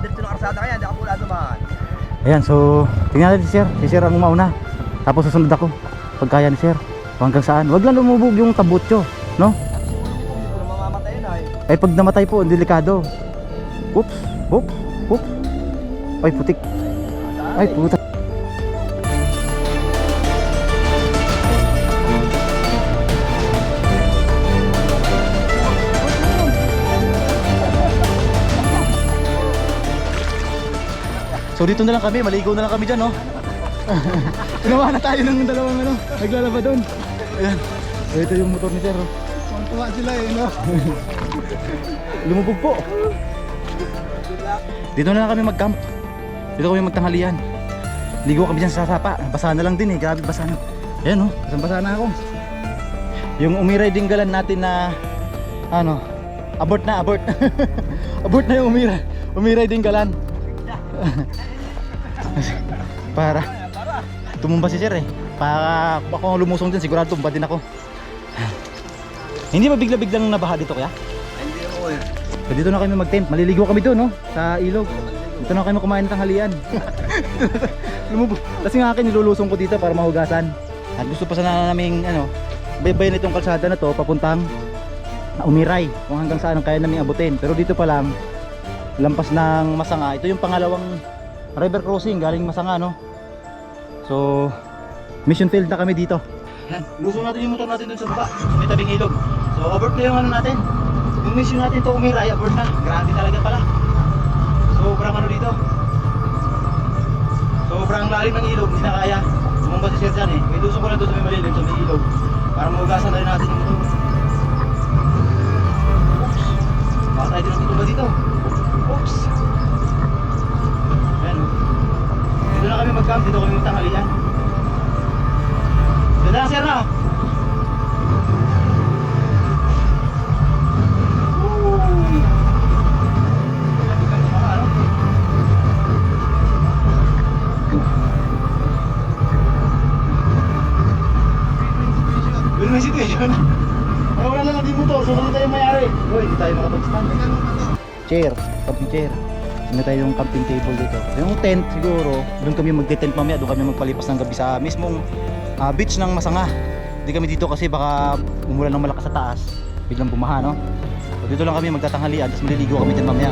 Dito ng arsada kaya, hindi ako wala naman. Ayan, so tingnan natin si Sir. Si Sir ang mauna. Tapos susunod ako. Pagkaya ni Sir. Hanggang saan. Huwag lang lumubog yung tabutso. No? Mamamatay yun ay. Ay pag namatay po, ang delikado. Oops. Oops. Oops. Ay putik. Ay puta. So dito na lang kami, maligo na lang kami dyan, no? Ginawa na tayo ng dalawang ano, naglalaba doon. Ayan. So ito yung motor ni Sir. oh. Tuwa sila eh, no? Lumubog po. Dito na lang kami mag-camp. Dito kami magtanghalian. Ligo kami dyan sa sapa. Basa na lang din eh. Grabe basa na. Ayan oh. Basang basa na ako. Yung umiray dinggalan natin na ano, abort na, abort. abort na yung umiray. Umiray dinggalan. Para tumumba si Sir eh. Para ako lumusong din sigurado tumba din ako. Hindi ba bigla-biglang nabaha dito kaya? Hindi ako eh. So dito na kami mag-tent. Maliligo kami doon, no? Sa ilog. Dito na kami kumain ng tanghalian. Lumubog. Kasi nga akin nilulusong ko dito para mahugasan. At gusto pa sana namin ano, baybayin itong kalsada na to papuntang Umiray. Kung hanggang saan ang kaya namin abutin. Pero dito pa lang lampas ng Masanga. Ito yung pangalawang river crossing galing Masanga, no? So mission field na kami dito. Lusong natin yung motor natin dun sa baba. Sa may tabing ilog. So abort na yung ano natin. Yung mission natin to umiray, abort na. Grabe talaga pala. Sobrang ano dito. Sobrang lalim ng ilog, hindi na kaya. Tumumba si Sir dyan eh. May lusong ko lang doon sa may malilim, sa may ilog. Para mahugasan na rin natin yung motor. Baka tayo din natutumba dito. Oops. Ayan. Dito na kami mag-camp, dito kami magtanghalian. Dito na sir na. Yun may situation. Ay, wala lang din motor, so hindi tayo mayari. Uy, hindi tayo makapag-stand. Chair, camping chair. Hindi tayo yung camping table dito. Yung tent siguro, doon kami magte-tent mamaya, doon kami magpalipas ng gabi sa mismong ah, beach ng Masanga. Hindi kami dito kasi baka umulan ng malakas sa taas. Biglang bumaha, no? So, dito lang kami magtatanghalian, tapos maliligo kami dyan mamaya.